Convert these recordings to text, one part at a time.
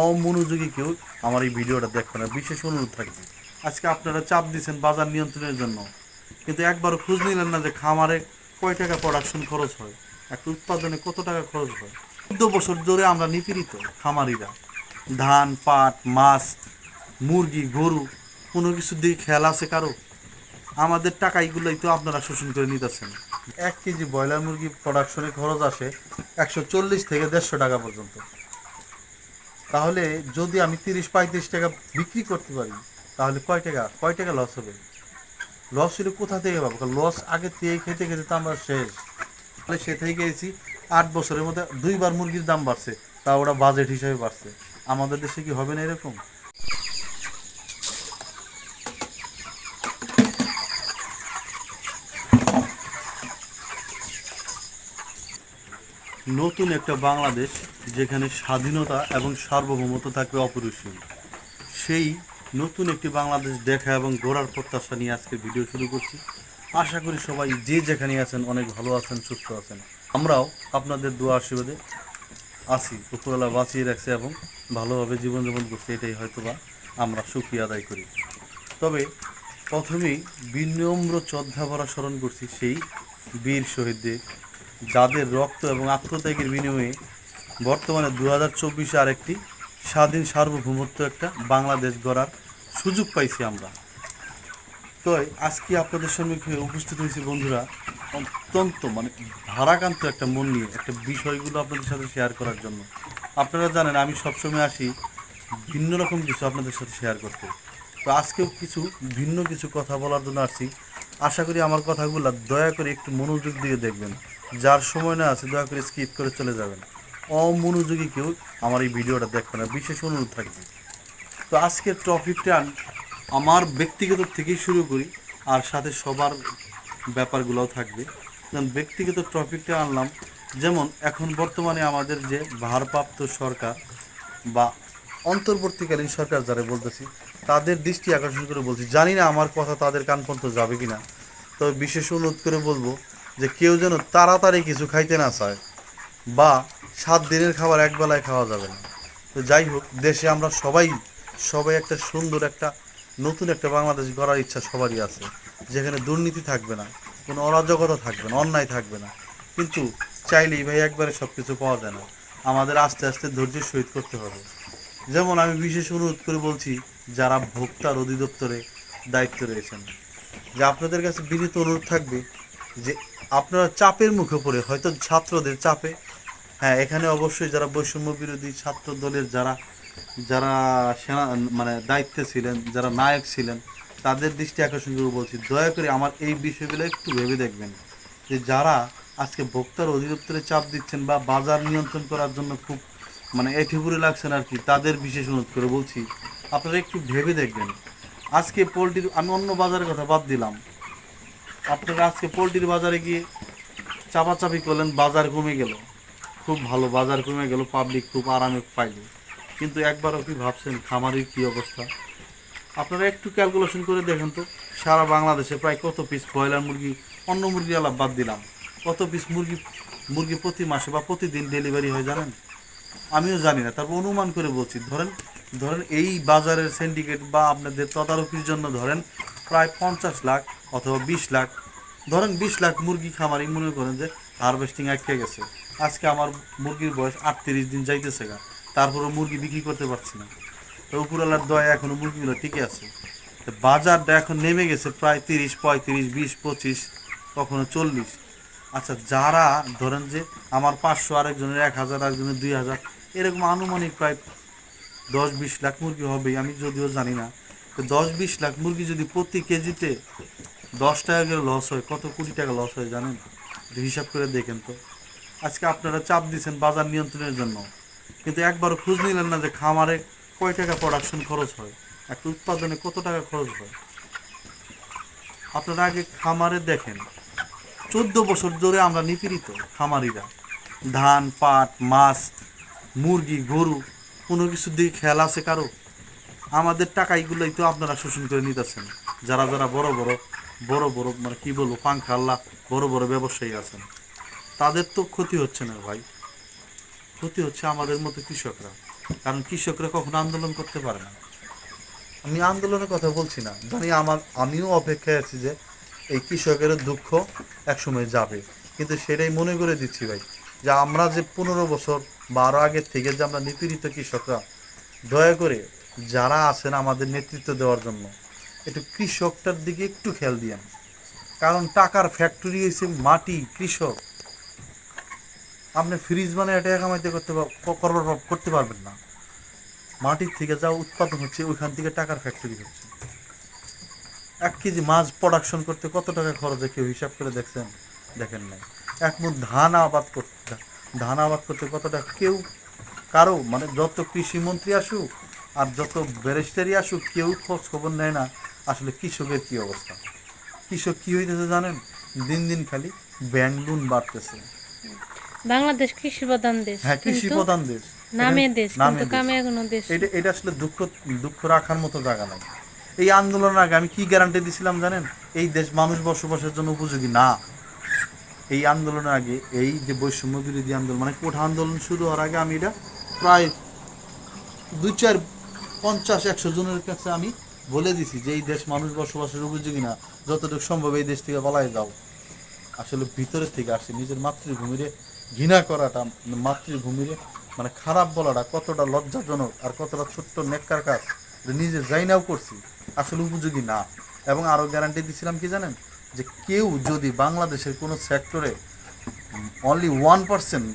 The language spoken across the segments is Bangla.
অমনোযোগী কেউ আমার এই ভিডিওটা দেখবে না। বিশেষ অনুরোধ থাকবে। আজকে আপনারা চাপ দিচ্ছেন বাজার নিয়ন্ত্রণের জন্য। কিন্তু একবারও খোঁজ নিলেন না যে খামারে কয় টাকা প্রোডাকশন খরচ হয়? একটা উৎপাদনে কত টাকা খরচ হয়? চোদ্দ বছর ধরে আমরা নিপীড়িত খামারিরা। ধান, পাট, মাছ, মুরগি, গরু, কোনো কিছু দিকে খেয়াল আছে কারও? আমাদের টাকা এগুলোই তো আপনারা শোষণ করে নিতেছেন। এক কেজি ব্রয়লার মুরগি প্রোডাকশনে খরচ আসে একশো চল্লিশ থেকে দেড়শো টাকা পর্যন্ত। তাহলে যদি আমি তিরিশ, পঁয়ত্রিশ টাকা বিক্রি করতে পারি, তাহলে কয় টাকা কয় টাকা লস হবে? লস হলে কোথা থেকে পাবো? লস আগে থেকে খেতে খেতে তো আমরা শেষ। তাহলে সে থেকে গেছি, আট বছরের মধ্যে দুইবার মুরগির দাম বাড়ছে তা ওরা বাজেট হিসাবে বাড়ছে। আমাদের দেশে কি হবে না এরকম? নতুন একটা বাংলাদেশ যেখানে স্বাধীনতা এবং সার্বভৌমত্ব থাকবে অপরিসীম। সেই নতুন একটি বাংলাদেশ দেখা এবং গড়ার প্রত্যাশা নিয়ে আজকে ভিডিও শুরু করছি। আশা করি সবাই যে যেখানে আছেন, অনেক ভালো আছেন, সুস্থ আছেন। আমরাও আপনাদের দোয়া আশীর্বাদে আছি, উপরওয়ালা বাঁচিয়ে রাখছে এবং ভালোভাবে জীবনযাপন করছি, এটাই হয়তোবা আমরা সুখী আদায় করি। তবে প্রথমেই বিনম্র শ্রদ্ধা ভরা স্মরণ করছি সেই বীর শহীদদের, যাদের রক্ত এবং আত্মত্যাগের বিনিময়ে বর্তমানে দু হাজার চব্বিশে আরেকটি স্বাধীন সার্বভৌমত্ব একটা বাংলাদেশ গড়ার সুযোগ পাইছি আমরা। তো আজকে আপনাদের সম্মুখে উপস্থিত হয়েছি বন্ধুরা, অত্যন্ত মানে ভারাক্রান্ত একটা মন নিয়ে, একটা বিষয়গুলো আপনাদের সাথে শেয়ার করার জন্য। আপনারা জানেন, আমি সবসময় আসি ভিন্ন রকম কিছু আপনাদের সাথে শেয়ার করতে। তো আজকেও কিছু ভিন্ন কিছু কথা বলার জন্য আসছি। আশা করি আমার কথাগুলো দয়া করে একটু মনোযোগ দিয়ে দেখবেন। যার সময় না আছে, দয়া করে স্কিপ করে চলে যাবেন। অমনোযোগী কেউ আমার এই ভিডিওটা দেখবে না। বিশেষ অনুরোধ থাকবে। তো আজকের টপিকটা আমার ব্যক্তিগত থেকেই শুরু করি, আর সাথে সবার ব্যাপারগুলোও থাকবে। যেমন ব্যক্তিগত টপিকটা আনলাম, যেমন এখন বর্তমানে আমাদের যে ভারপ্রাপ্ত সরকার বা অন্তর্বর্তীকালীন সরকার যারা বলতেছি, তাদের দৃষ্টি আকর্ষণ করে বলছি, জানি না আমার কথা তাদের কান পর্যন্ত যাবে কি না তবে বিশেষ অনুরোধ করে বলব যে কেউ যেন তাড়াতাড়ি কিছু খাইতে না চায় বা সাত দিনের খাবার একবেলায় খাওয়া যাবে না। তো যাই হোক, দেশে আমরা সবাই সবাই একটা সুন্দর একটা, নতুন একটা বাংলাদেশ গড়ার ইচ্ছা সবারই আছে। যেখানে দুর্নীতি থাকবে না, কোনো অরাজকতা থাকবে না, অন্যায় থাকবে না। কিন্তু চাইলেই ভাই একবারে সব কিছু পাওয়া যায় না। আমাদের আস্তে আস্তে ধৈর্যের সহিত করতে হবে। যেমন আমি বিশেষ অনুরোধ করে বলছি, যারা ভোক্তার অধিদপ্তরে দায়িত্ব রয়েছেন, যে আপনাদের কাছে বিনীত অনুরোধ থাকবে যে আপনারা চাপের মুখে পড়ে, হয়তো ছাত্রদের চাপে হ্যাঁ এখানে অবশ্যই যারা বৈষম্য বিরোধী ছাত্র দলের যারা যারা সেনা মানে দায়িত্বে ছিলেন, যারা নায়ক ছিলেন, তাদের দৃষ্টি আকর্ষণ করে বলছি, দয়া করে আমার এই বিষয়গুলো একটু ভেবে দেখবেন। যে যারা আজকে ভোক্তার অধিদপ্তরে চাপ দিচ্ছেন বা বাজার নিয়ন্ত্রণ করার জন্য খুব মানে এঠিপুরে লাগছেন আর কি, তাদের বিশেষ অনুরোধ করে বলছি, আপনারা একটু ভেবে দেখবেন। আজকে পোলট্রির, আমি অন্য বাজারের কথা বাদ দিলাম। আপনারা আজকে পোলট্রির বাজারে গিয়ে চাপাচাপি করলেন, বাজার কমে গেল। খুব ভালো বাজার কমে গেল পাবলিক খুব আরামে পাইল কিন্তু একবারও কি ভাবছেন খামারির কি অবস্থা? আপনারা একটু ক্যালকুলেশন করে দেখেন তো, সারা বাংলাদেশে প্রায় কত পিস ব্রয়লার মুরগি, অন্য মুরগি আলাপ বাদ দিলাম, কত পিস মুরগি মুরগি প্রতি মাসে বা প্রতিদিন ডেলিভারি হয় জানেন? আমিও জানি না, তারপর অনুমান করে বলছি, ধরেন ধরেন এই বাজারের সিন্ডিকেট বা আপনাদের তদারকির জন্য ধরেন প্রায় পঞ্চাশ লাখ অথবা বিশ লাখ, ধরেন বিশ লাখ মুরগি খামারি মনে করেন যে হারভেস্টিং আটকে গেছে। আজকে আমার মুরগির বয়স আটত্রিশ দিন যাইতেছে গা। তারপরে মুরগি বিক্রি করতে পারছি না। তো উপরওয়ালার দয়া এখনও মুরগিগুলো ঠিকই আছে। বাজারটা এখন নেমে গেছে প্রায় তিরিশ, পঁয়ত্রিশ, বিশ, পঁচিশ, কখনো চল্লিশ। আচ্ছা যারা ধরেন যে আমার পাঁচশো আরেকজনের এক হাজার, আরেকজনের দুই হাজার, এরকম আনুমানিক প্রায় দশ, বিশ লাখ মুরগি হবে আমি যদিও জানি না। তো দশ, বিশ লাখ মুরগি যদি প্রতি কেজিতে দশ টাকা করে লস হয়, কত কোটি টাকা লস হয় জানেন? হিসাব করে দেখেন তো। আজকে আপনারা চাপ দিচ্ছেন বাজার নিয়ন্ত্রণের জন্য। কিন্তু একবার খোঁজ নিলেন না যে খামারে কয় টাকা প্রোডাকশন খরচ হয়, একটা উৎপাদনে কত টাকা খরচ হয়। আপনারা আগে খামারে দেখেন, চোদ্দ বছর ধরে আমরা নিপীড়িত খামারিরা। ধান, পাট, মাছ, মুরগি, গরু, কোনো কিছুর দিকে খেয়াল আছে কারও? আমাদের টাকা এগুলোই তো আপনারা শোষণ করে নিতেছেন। যারা যারা বড় বড় বড় বড় মানে কি বলব পাঙ্খা আল্লাহ বড় বড় ব্যবসায়ী আছেন। তাদের তো ক্ষতি হচ্ছে না ভাই। ক্ষতি হচ্ছে আমাদের মতো কৃষকরা। কারণ কৃষকরা কখনো আন্দোলন করতে পারে না। আমি আন্দোলনের কথা বলছি না। জানি আমার, আমিও অপেক্ষায় আছি যে এই কৃষকের দুঃখ একসময় যাবে। কিন্তু সেটাই মনে করে দিচ্ছি ভাই, যে আমরা যে পনেরো বছর বারো আগের থেকে যে আমরা নিপীড়িত কৃষকরা, দয়া করে যারা আছেন আমাদের নেতৃত্ব দেওয়ার জন্য, একটু কৃষকটার দিকে একটু খেয়াল দিয়েন। কারণ টাকার ফ্যাক্টরি হয়েছে মাটি, কৃষক। আপনি ফ্রিজ মানে টাকা কামাইতে করতে করবার করতে পারবেন না। মাটির থেকে যা উৎপাদন হচ্ছে, ওইখান থেকে টাকার ফ্যাক্টরি হচ্ছে। এক কেজি মাছ প্রোডাকশন করতে কত টাকা খরচ কেউ হিসাব করে দেখছেন? দেখেন নাই। এক মুঠ ধান আবাদ করতে ধান আবাদ করতে কত টাকা? কেউ, কারও মানে যত কৃষি মন্ত্রী আসুক আর যত ব্যারিস্টারি আসুক, কেউ খোঁজ খবর নেয় না আসলে কৃষকের কি অবস্থা। কৃষক কি হইতেছে জানেন? দিন দিন খালি ব্যাংক বাড়তেছে। বাংলাদেশ কৃষি প্রধান দেশ হ্যাঁ কৃষি প্রধান দেশ। নামে দেশ কিন্তু কামে কোনো দেশ। এটা এটা আসলে দুঃখ দুঃখ রাখার মতো জায়গা নাই। এই আন্দোলনের আগে আমি কি গ্যারান্টি দিছিলাম জানেন? এই দেশ মানুষ বসবাসের জন্য উপযোগী না। এই আন্দোলনের আগে এই যে বৈষম্য বিরোধী আন্দোলন মানে কোঠা আন্দোলন শুরু হওয়ার আগে আমি এটা প্রায় দুই চার পঞ্চাশ একশো জনের কাছে আমি বলে দিছি যে এই দেশ মানুষ বসবাসের উপযোগী না। যতটুকু সম্ভব এই দেশ থেকে বলাই যাও। আসলে ভিতরের থেকে আসে নিজের মাতৃভূমিরে ঘৃণা করাটা মাতৃভূমিরে মানে খারাপ বলাটা কতটা লজ্জাজনক আর কতটা ছোট্ট নেককার কাজ নিজে যাইনাও করছি, আসলে উপযোগী না। এবং আরও গ্যারান্টি দিছিলাম কি জানেন? যে কেউ যদি বাংলাদেশের কোনো সেক্টরে অনলি ওয়ান পার্সেন্ট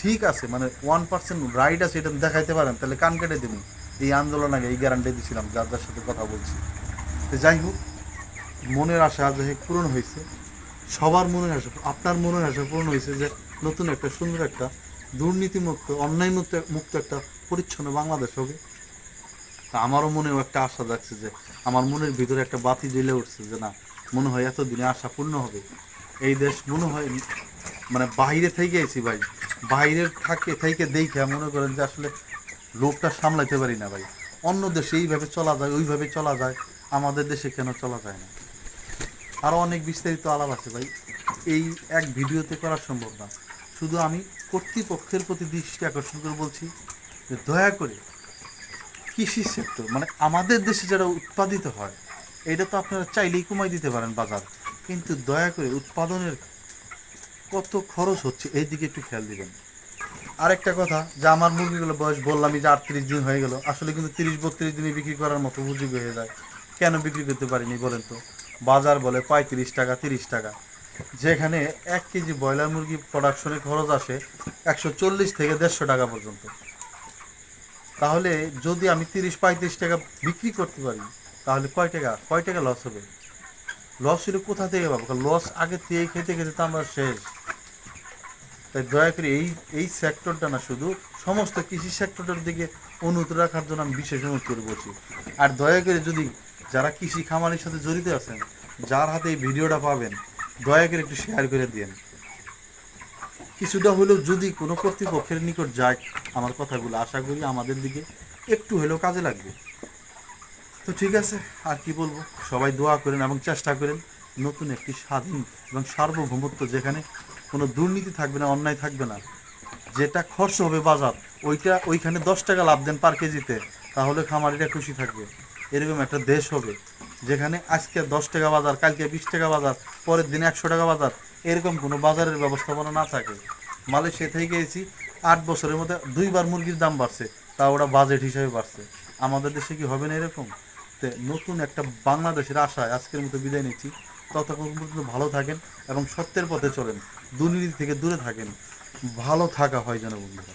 ঠিক আছে মানে ওয়ান পার্সেন্ট রাইট আছে এটা দেখাইতে পারেন, তাহলে কান কেটে দিন। এই আন্দোলন আগে এই গ্যারান্টি দিছিলাম, যার যার সাথে কথা বলছি। তো যাই হোক, মনের আশা আজ পূরণ হয়েছে। সবার মনের আশা, আপনার মনের আশা পূরণ হয়েছে যে নতুন একটা, সুন্দর একটা, দুর্নীতিমুক্ত অন্যায় মুক্ত মুক্ত একটা পরিচ্ছন্ন বাংলাদেশ হবে। তা আমারও মনেও একটা আশা যাচ্ছে যে, আমার মনের ভিতরে একটা বাতি জ্বলে উঠছে যে, না, মনে হয় এতদিনে আশা পূর্ণ হবে। এই দেশ মনে হয় মানে বাইরে থেকে এসি ভাই বাইরের থাকে, থেকে দেখে মনে করেন যে আসলে লোকটা সামলাইতে পারি না ভাই। অন্য দেশে এইভাবে চলা যায়, ওইভাবে চলা যায়, আমাদের দেশে কেন চলা যায় না? আরও অনেক বিস্তারিত আলাপ আছে ভাই, এই এক ভিডিওতে করা সম্ভব না। শুধু আমি কর্তৃপক্ষের প্রতি দৃষ্টি আকর্ষণ করে বলছি যে দয়া করে কৃষি সেক্টর মানে আমাদের দেশে যারা উৎপাদিত হয়, এটা তো আপনারা চাইলেই কমাই দিতে পারেন বাজার, কিন্তু দয়া করে উৎপাদনের কত খরচ হচ্ছে এই দিকে একটু খেয়াল দিবেন। আরেকটা কথা, যে আমার মুরগিগুলো বয়স বললামই যে আটত্রিশ দিন হয়ে গেল, আসলে কিন্তু তিরিশ বত্রিশ দিনে বিক্রি করার মতো উপযোগী হয়ে যায়। কেন বিক্রি করতে পারিনি বলেন তো? বাজার বলে পঁয়ত্রিশ টাকা, তিরিশ টাকা। যেখানে এক কেজি ব্রয়লার মুরগি প্রোডাকশনে খরচ আসে একশো চল্লিশ থেকে দেড়শো টাকা পর্যন্ত। তাহলে যদি আমি তিরিশ পঁয়ত্রিশ টাকা বিক্রি করতে পারি, তাহলে কয় টাকা? কয় টাকা লস হবে? লস হলে কোথা থেকে পাবো? লস আগে থেকে খেতে খেতে তো আমরা শেষ। তাই দয়া করে এই এই সেক্টরটা না শুধু, সমস্ত কৃষি সেক্টরটার দিকে অনুরোধ রাখার জন্য আমি বিশেষ অনুরোধ করে বলছি। আর দয়া করে যদি যারা কৃষি খামারের সাথে জড়িত আছেন, যার হাতে এই ভিডিওটা পাবেন দয়া করে একটু শেয়ার করে দিন কিছুটা হলেও যদি কোনো কর্তৃপক্ষের নিকট যায় আমার কথাগুলো, আশা করি আমাদের দিকে একটু হলেও কাজে লাগবে। তো ঠিক আছে, আর কি বলব? সবাই দোয়া করেন এবং চেষ্টা করেন নতুন একটি স্বাধীন এবং সার্বভৌমত্ব যেখানে কোনো দুর্নীতি থাকবে না, অন্যায় থাকবে না। যেটা খরচ হবে বাজার, ওইটা, ওইখানে দশ টাকা লাভ দেন পার কেজিতে, তাহলে খামারিরা খুশি থাকবে। এরকম একটা দেশ হবে। যেখানে আজকে দশ টাকা বাজার, কালকে বিশ টাকা বাজার, পরের দিনে একশো টাকা বাজার, এরকম কোনো বাজারের ব্যবস্থাপনা না থাকে। মালয়েশিয়া থেকে গেছি আট বছরের মধ্যে দুইবার মুরগির দাম বাড়ছে তা ওরা বাজেট হিসাবে বাড়ছে। আমাদের দেশে কি হবে না এরকম? তে নতুন একটা বাংলাদেশের আশায় আজকের মতো বিদায় নিচ্ছি। ততক্ষণ পর্যন্ত ভালো থাকেন এবং সত্যের পথে চলেন, দুর্নীতি থেকে দূরে থাকেন। ভালো থাকা হয় যেন বন্ধুরা